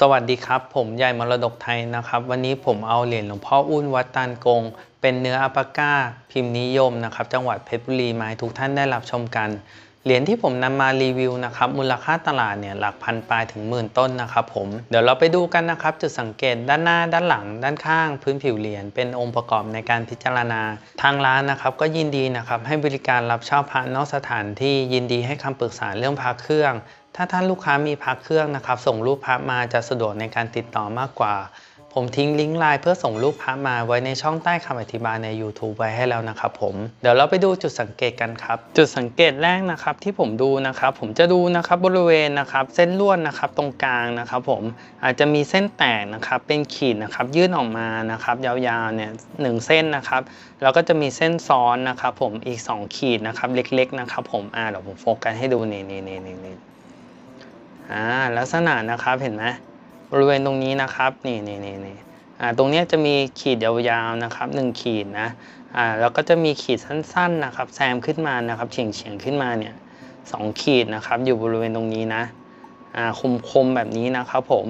สวัสดีครับ ผมใหญ่มรดกไทยนะครับ วันนี้ผมเอาเหรียญหลวงพ่ออุ้นวัดตานกง เป็นเนื้ออัปปาก้า พิมพ์นิยมนะครับ จังหวัดเพชรบุรีมาให้ทุกท่านได้รับชมกัน เหรียญที่ผมนำมารีวิวนะครับ มูลค่าตลาดเนี่ยหลักพันปลายถึงหมื่นต้นนะครับผม เดี๋ยวเราไปดูกันนะครับ จุดสังเกตด้านหน้าด้านหลัง ด้านข้าง พื้นผิวเหรียญเป็นองค์ประกอบในการพิจารณา ทางร้านนะครับก็ยินดีนะครับให้บริการรับเช่าพระนอกสถานที่ยินดีให้คำปรึกษาเรื่องพระเครื่อง ถ้าท่านลูกค้ามีพระเครื่องนะครับ ส่งรูปพระมาจะสะดวกในการติดต่อมากกว่า ผมทิ้งลิงก์ไลน์เพื่อส่งรูปพระมาไว้ในช่องใต้คำอธิบายใน YouTube ไว้ให้แล้วนะครับผม เดี๋ยวเราไปดูจุดสังเกตกันครับ จุดสังเกตแรกนะครับที่ผมดูนะครับ ผมจะดูนะครับบริเวณนะครับ เส้นลวดนะครับตรงกลางนะครับ ผมอาจจะมีเส้นแตกนะครับ เป็นขีดนะครับยื่นออกมานะครับ ยาวๆเนี่ยหนึ่งเส้นนะครับ แล้วก็จะมีเส้นซ้อนนะครับ ผมอีก 2 ขีดนะครับ เล็ก ๆ นะครับ ผมอ่าเดี๋ยวผมโฟกัสให้ดูนี่นี่นี่นี่ อ่าลักษณะนะครับเห็นไหมบริเวณตรงนี้นะครับนี่นี่นี่นี่อ่าตรงนี้จะมีขีดยาวๆนะครับหนึ่งขีดนะอ่าแล้วก็จะมีขีดสั้นๆนะครับแซมขึ้นมานะครับเฉียงเฉียงๆขึ้นมาเนี่ยสองขีดนะครับอยู่บริเวณตรงนี้นะอ่าคมคมๆแบบนี้นะครับผม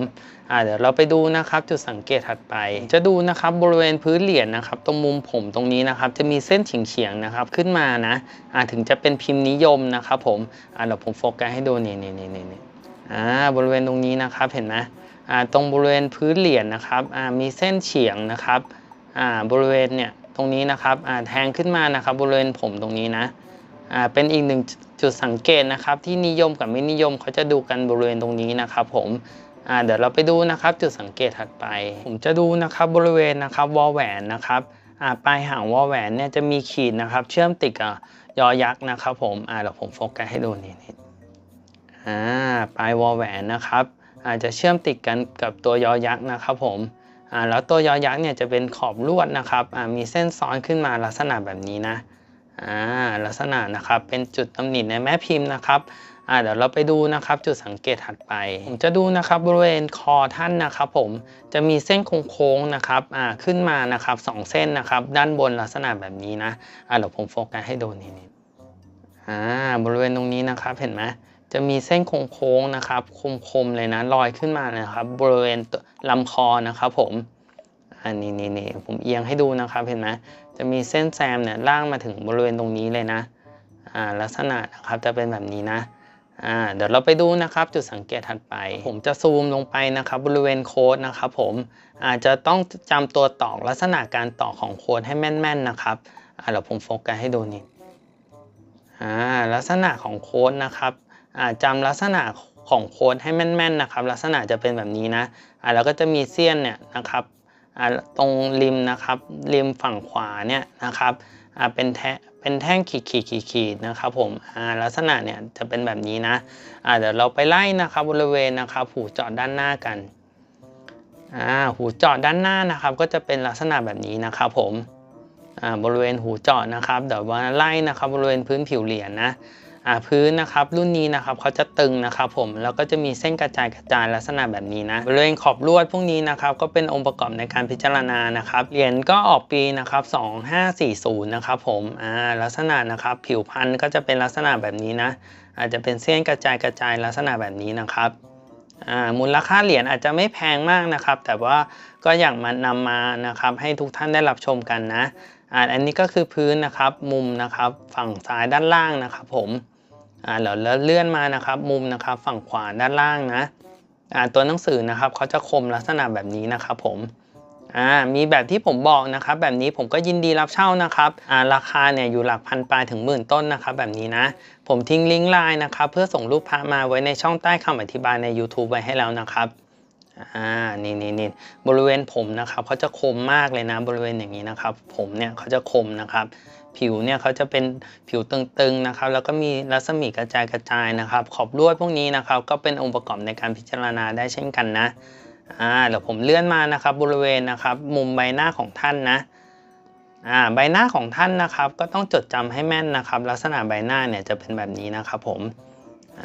อ่าเดี๋ยวเราไปดูนะครับจุดสังเกตถัดไป จะดูนะครับบริเวณพื้นเหรียญนะครับ ตรงมุมผมตรงนี้นะครับ จะมีเส้นเฉียงเฉียงๆนะครับขึ้นมานะอ่าถึงจะเป็นพิมพ์นิยมนะครับผมอ่าเดี๋ยวผมโฟกัสให้ดูนี่นี่นี่นี่ อ่าบริเวณตรงนี้นะครับเห็นไหมอ่าตรงบริเวณพื้นเหรียญนะครับอ่ามีเส้นเฉียงนะครับอ่าบริเวณเนี่ยตรงนี้นะครับอ่าแทงขึ้นมานะครับบริเวณผมตรงนี้นะอ่าเป็นอีกหนึ่งจุดสังเกตนะครับที่นิยมกับไม่นิยมเขาจะดูกันบริเวณตรงนี้นะครับผมอ่าเดี๋ยวเราไปดูนะครับจุดสังเกตถัดไป ผมจะดูนะครับบริเวณนะครับวอลแหวนนะครับอ่าปลายหางวอลแหวนเนี่ยจะมีขีดนะครับเชื่อมติดกับยอยักษ์นะครับผมอ่าเดี๋ยวผมโฟกัสให้ดูนี่นี่ อ่าปลายวอลแหวนนะครับ อาจจะเชื่อมติดกันกับตัวยอยักษ์นะครับผมอ่าแล้วตัวยอยักษ์เนี่ยจะเป็นขอบลวดนะครับอ่ามีเส้นซ้อนขึ้นมาลักษณะแบบนี้นะอ่าลักษณะนะครับเป็นจุดตำหนิในแม่พิมพ์นะครับอ่าเดี๋ยวเราไปดูนะครับจุดสังเกตถัดไป ผมจะดูนะครับบริเวณคอท่านนะครับผมจะมีเส้นโค้งๆนะครับอ่าขึ้นมานะครับสองเส้นนะครับด้านบนลักษณะแบบนี้นะอ่าเดี๋ยวผมโฟกัสให้ดูนี่นี่อ่าบริเวณตรงนี้นะครับเห็นไหม จะมีเส้นโค้งๆนะครับ คมๆเลยนะลอยขึ้นมานะครับบริเวณลำคอนะครับผมอันนี้นี่นี่ผมเอียงให้ดูนะครับเห็นไหมจะมีเส้นแซมเนี่ยล่างมาถึงบริเวณตรงนี้เลยนะอ่าลักษณะนะครับจะเป็นแบบนี้นะอ่าเดี๋ยวเราไปดูนะครับจุดสังเกตถัดไป ผมจะซูมลงไปนะครับบริเวณโค้ดนะครับผมอาจจะต้องจำตัวตอกลักษณะการตอกของโค้ดให้แม่น ๆนะครับอ่าเดี๋ยวผมโฟกัสให้ดูนี่อ่าลักษณะของโค้ดนะครับ จำลักษณะของโค้ดให้แม่นๆนะครับ ลักษณะจะเป็นแบบนี้นะอ่าแล้วก็จะมีเสี้ยนเนี่ยนะครับอ่าตรงริมนะครับริมฝั่งขวาเนี่ยนะครับอ่าเป็นแท่เป็นแท่งขีดขีดขีดขีดนะครับผมลักษณะเนี่ยจะเป็นแบบนี้นะเดี๋ยวเราไปไล่นะครับบริเวณนะครับหูเจาะด้านหน้ากันหูเจาะด้านหน้านะครับ ก็จะเป็นลักษณะแบบนี้นะครับผมบริเวณหูเจาะนะครับเดี๋ยวมาไล่นะครับบริเวณพื้นผิวเหรียญนะ อ่าพื้นนะครับรุ่นนี้นะครับเขาจะตึงนะครับผมแล้วก็จะมีเส้นกระจายกระจายลักษณะแบบนี้นะบริเวณขอบลวดพวกนี้นะครับก็เป็นองค์ประกอบในการพิจารณานะครับเหรียญก็ออกปีนะครับ2540นะครับผมอ่าลักษณะนะครับผิวพันธุ์ก็จะเป็นลักษณะแบบนี้นะอาจจะเป็นเส้นกระจายกระจายลักษณะแบบนี้นะครับอ่ามูลค่าเหรียญอาจจะไม่แพงมากนะครับ แต่ว่าก็อยากมานำมานะครับ ให้ทุกท่านได้รับชมกันนะอ่าอันนี้ก็คือพื้นนะครับ มุมนะครับ ฝั่งซ้ายด้านล่างนะครับผม อ่าแล้วเลื่อนมานะครับมุมนะครับฝั่งขวาด้านล่างนะอ่าตัวหนังสือนะครับเขาจะคมลักษณะแบบนี้นะครับผมอ่ามีแบบที่ผมบอกนะครับแบบนี้ผมก็ยินดีรับเช่านะครับอ่าราคาเนี่ยอยู่หลักพันปลายถึงหมื่นต้นนะครับแบบนี้นะ ผมทิ้งลิงก์ไลน์นะครับเพื่อส่งรูปพระมาไว้ในช่องใต้คำอธิบายใน YouTube ไว้ให้แล้วนะครับ อ่านี่นี่นี่บริเวณผมนะครับเขาจะคมมากเลยนะบริเวณอย่างนี้นะครับ ผมเนี่ยเขาจะคมนะครับ ผิวเนี่ยเขาจะเป็นผิวตึงๆนะครับ แล้วก็มีรัศมีกระจายกระจายนะครับ ขอบลวดพวกนี้นะครับ ก็เป็นองค์ประกอบในการพิจารณาได้เช่นกันนะอ่าเดี๋ยวผมเลื่อนมานะครับ บริเวณนะครับ มุมใบหน้าของท่านนะอ่าใบหน้าของท่านนะครับ ก็ต้องจดจำให้แม่นนะครับ ลักษณะใบหน้าเนี่ยจะเป็นแบบนี้นะครับผม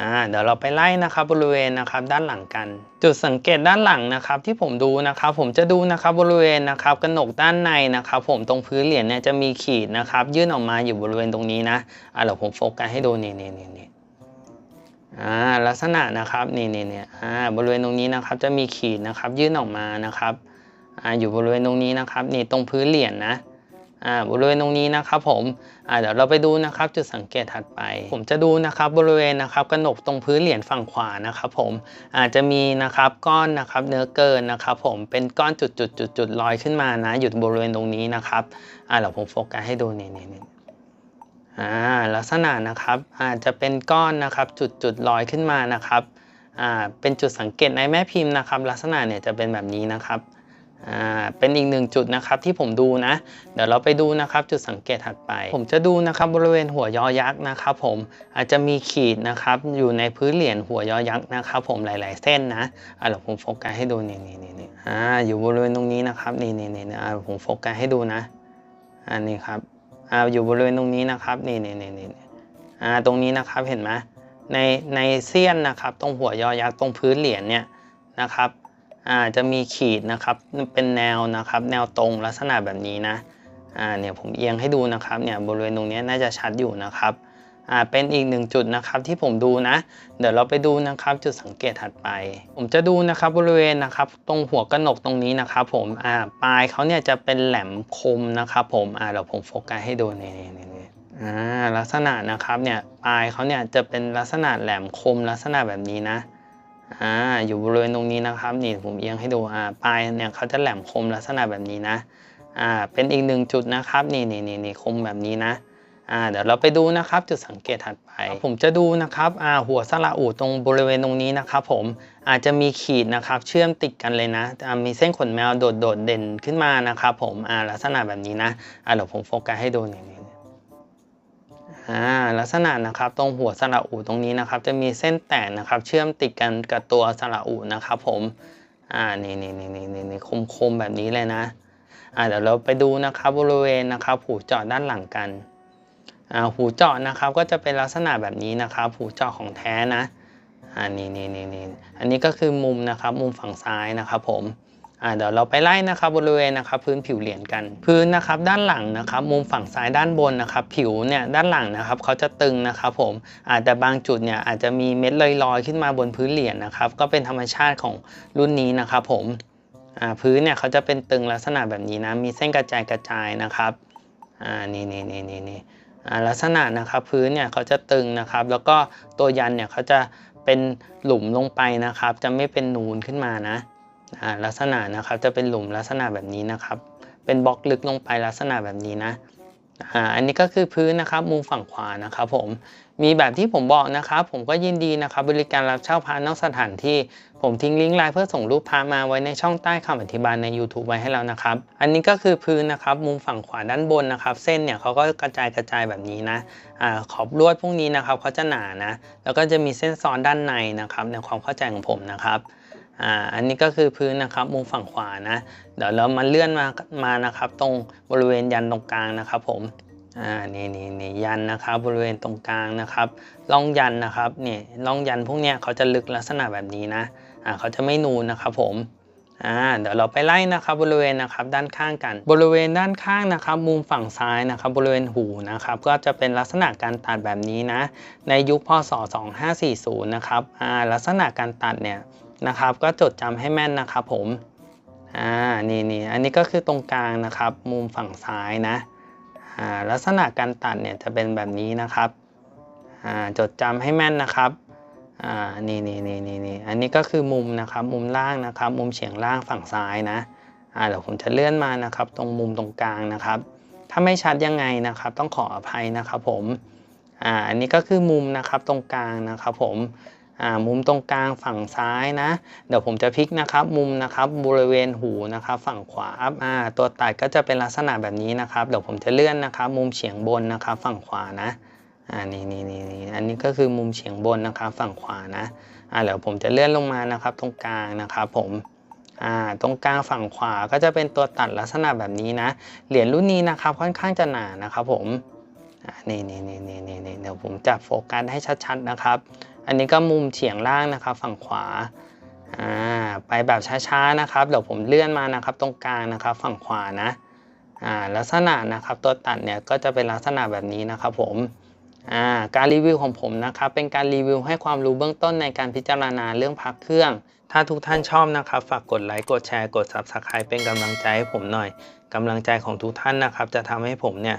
อ่าเดี๋ยวเราไปไล่นะครับบริเวณนะครับด้านหลังกัน จุดสังเกตด้านหลังนะครับที่ผมดูนะครับ ผมจะดูนะครับบริเวณนะครับกระหนกด้านในนะครับ ผมตรงพื้นเหรียญเนี่ยจะมีขีดนะครับยื่นออกมาอยู่บริเวณตรงนี้นะอ่าเดี๋ยวผมโฟกัสให้ดูนี่นี่นี่นี่อ่าลักษณะนะครับนี่นี่เนี่ยอ่าบริเวณตรงนี้นะครับจะมีขีดนะครับยื่นออกมานะครับอ่าอยู่บริเวณตรงนี้นะครับนี่ตรงพื้นเหรียญนะ บริเวณตรงนี้นะครับผมเดี๋ยวเราไปดูนะครับจุดสังเกตถัดไป ผมจะดูนะครับบริเวณนะครับกระหนกตรงพื้นเหรียญฝั่งขวานะครับผมอาจจะมีนะครับก้อนนะครับเนื้อเกินนะครับผมเป็นก้อนจุดจุดจุดจุดลอยขึ้นมานะอยู่บริเวณตรงนี้นะครับเดี๋ยวผมโฟกัสให้ดูนี่นี่นี่ลักษณะนะครับอาจจะเป็นก้อนนะครับจุดจุดลอยขึ้นมานะครับเป็นจุดสังเกตในแม่พิมพ์นะครับ ลักษณะเนี่ยจะเป็นแบบนี้นะครับ เป็นอีกหนึ่งจุดนะครับที่ผมดูนะ เดี๋ยวเราไปดูนะครับจุดสังเกตถัดไป ผมจะดูนะครับบริเวณหัวยอยักษ์นะครับผมอาจจะมีขีดนะครับอยู่ในพื้นเหรียญหัวยอยักษ์นะครับผมหลาย ๆ เส้นนะอ่าเดี๋ยวผมโฟกัสให้ดูนี่นี่นี่อ่าอยู่บริเวณตรงนี้นะครับนี่นี่นี่อ่าผมโฟกัสให้ดูนะอันนี้ครับอ่าอยู่บริเวณตรงนี้นะครับนี่นี่นี่นี่อ่าตรงนี้นะครับเห็นไหมในในเสี้ยนนะครับตรงหัวยอยักษ์ตรงพื้นเหรียญเนี่ยนะครับ อ่าจะมีขีดนะครับเป็นแนวนะครับ แนวตรงลักษณะแบบนี้นะอ่าเนี่ยผมเอียงให้ดูนะครับเนี่ยบริเวณตรงนี้น่าจะชัดอยู่นะครับอ่าเป็นอีกหนึ่งจุดนะครับที่ผมดูนะ เดี๋ยวเราไปดูนะครับจุดสังเกตถัดไป ผมจะดูนะครับบริเวณนะครับ ตรงหัวกระหนกตรงนี้นะครับ ผมอ่าปลายเขาเนี่ยจะเป็นแหลมคมนะครับผมอ่าเดี๋ยวผมโฟกัสให้ดูนี่นี่นี่นี่อ่าลักษณะนะครับเนี่ยปลายเขาเนี่ยจะเป็นลักษณะแหลมคมลักษณะแบบนี้นะ อ่าอยู่บริเวณตรงนี้นะครับนี่ผมเอียงให้ดูอ่าปลายเนี่ยเขาจะแหลมคมลักษณะแบบนี้นะอ่าเป็นอีกหนึ่งจุดนะครับนี่นี่นี่นี่คมแบบนี้นะอ่าเดี๋ยวเราไปดูนะครับจุดสังเกตถัดไป ผมจะดูนะครับอ่าหัวสระอูตรงบริเวณตรงนี้นะครับผมอาจจะมีขีดนะครับเชื่อมติดกันเลยนะอ่ามีเส้นขนแมวโดดโดดเด่นขึ้นมานะครับผมอ่าลักษณะแบบนี้นะอ่าเดี๋ยวผมโฟกัสให้ดูนี่นี่นี่ อ่าลักษณะนะครับตรงหัวสระอูตรงนี้นะครับ จะมีเส้นแตกนะครับ เชื่อมติดกันกับตัวสระอูนะครับ ผมอ่านี่นี่นี่นี่นี่นี่คมคมๆแบบนี้เลยนะอ่าเดี๋ยวเราไปดูนะครับบริเวณนะครับ หูเจาะด้านหลังกันอ่าหูเจาะนะครับก็จะเป็นลักษณะแบบนี้นะครับ หูเจาะของแท้นะอ่านี่นี่นี่นี่อันนี้ก็คือมุมนะครับ มุมฝั่งซ้ายนะครับ ผม อ่าเดี๋ยวเราไปไล่นะครับบริเวณนะครับพื้นผิวเหรียญกัน พื้นนะครับด้านหลังนะครับมุมฝั่งซ้ายด้านบนนะครับผิวเนี่ยด้านหลังนะครับเขาจะตึงนะครับผมอาจจะบางจุดเนี่ยอาจจะมีเม็ดลอยๆ ขึ้นมาบนพื้นเหรียญนะครับก็เป็นธรรมชาติของรุ่นนี้นะครับผมอ่าพื้นเนี่ยเขาจะเป็นตึงลักษณะแบบนี้นะมีเส้นกระจายกระจายนะครับอ่านี่นี่นี่นี่นี่อ่าลักษณะนะครับพื้นเนี่ยเขาจะตึงนะครับ แล้วก็ตัวยันเนี่ยเขาจะเป็นหลุมลงไปนะครับ จะไม่เป็นนูนขึ้นมานะ ลักษณะนะครับจะเป็นหลุมลักษณะแบบนี้นะครับ เป็นบล็อกลึกลงไปลักษณะแบบนี้นะอันนี้ก็คือพื้นนะครับมุมฝั่งขวานะครับผมมีแบบที่ผมบอกนะครับ ผมก็ยินดีนะครับ บริการรับเช่าพระนอกสถานที่ ผมทิ้งลิงก์ไลน์เพื่อส่งรูปพระมาไว้ในช่องใต้คำอธิบายใน YouTube ไว้ให้แล้วนะครับ อันนี้ก็คือพื้นนะครับ มุมฝั่งขวาด้านบนนะครับ เส้นเนี่ยเขาก็กระจายกระจายแบบนี้นะอขอบลวดพวกนี้นะครับเขาจะหนานะ แล้วก็จะมีเส้นซ้อนด้านในนะครับ ในความเข้าใจของผมนะครับ อ่าอันนี้ก็คือพื้นนะครับมุมฝั่งขวานะ เดี๋ยวเรามาเลื่อนมามานะครับ ตรงบริเวณยันตรงกลางนะครับ ผมอ่านี่นี่นี่ยันนะครับ บริเวณตรงกลางนะครับร่องยันนะครับนี่ร่องยันพวกเนี้ยเขาจะลึกลักษณะแบบนี้นะอ่าเขาจะไม่นูนนะครับผมอ่าเดี๋ยวเราไปไล่นะครับบริเวณนะครับด้านข้างกัน บริเวณด้านข้างนะครับ มุมฝั่งซ้ายนะครับ บริเวณหูนะครับ ก็จะเป็นลักษณะการตัดแบบนี้นะ ในยุคพศ 2540 นะครับอ่าลักษณะการตัดเนี่ย นะครับ ก็จดจำให้แม่นนะครับผมอ่านี่นี่อันนี้ก็คือตรงกลางนะครับ มุมฝั่งซ้ายนะอ่าลักษณะการตัดเนี่ยจะเป็นแบบนี้นะครับอ่าจดจำให้แม่นนะครับอ่านี่นี่นี่นี่นี่อันนี้ก็คือมุมนะครับ มุมล่างนะครับ มุมเฉียงล่างฝั่งซ้ายนะอ่าเดี๋ยวผมจะเลื่อนมานะครับ ตรงมุมตรงกลางนะครับ ถ้าไม่ชัดยังไงนะครับ ต้องขออภัยนะครับผมอ่าอันนี้ก็คือมุมนะครับตรงกลางนะครับผม มุมตรงกลางฝั่งซ้ายนะ เดี๋ยวผมจะพลิกนะครับมุมนะครับบริเวณหูนะครับฝั่งขวาอ่าตัวตัดก็จะเป็นลักษณะแบบนี้นะครับ เดี๋ยวผมจะเลื่อนนะครับ มุมเฉียงบนนะครับ ฝั่งขวานะอ่านี่นี่นี่นี่อันนี้ก็คือมุมเฉียงบนนะครับ ฝั่งขวานะอ่าเดี๋ยวผมจะเลื่อนลงมานะครับ ตรงกลางนะครับ ผมอ่าตรงกลางฝั่งขวาก็จะเป็นตัวตัดลักษณะแบบนี้นะ เหรียญรุ่นนี้นะครับค่อนข้างจะหนานะครับผม นี่นี่นี่นี่นี่นเดี๋ยวผมจับโฟกัสให้ชัดๆนะครับ อันนี้ก็มุมเฉียงล่างนะครับ ฝั่งขวาอ่าไปแบบช้าๆนะครับเดี๋ยวผมเลื่อนมานะครับ ตรงกลางนะครับ ฝั่งขวานะอ่าลักษณะนะครับตัวตัดเนี่ยก็จะเป็นลักษณะแบบนี้นะครับผมอ่าการรีวิวของผมนะครับ เป็นการรีวิวให้ความรู้เบื้องต้นในการพิจารณาเรื่องพักเครื่อง ถ้าทุกท่านชอบนะครับ ฝากกดไลค์กดแชร์กด Subscribe เป็นกำลังใจให้ผมหน่อยกำลังใจของทุกท่านนะครับ จะทำให้ผมเนี่ย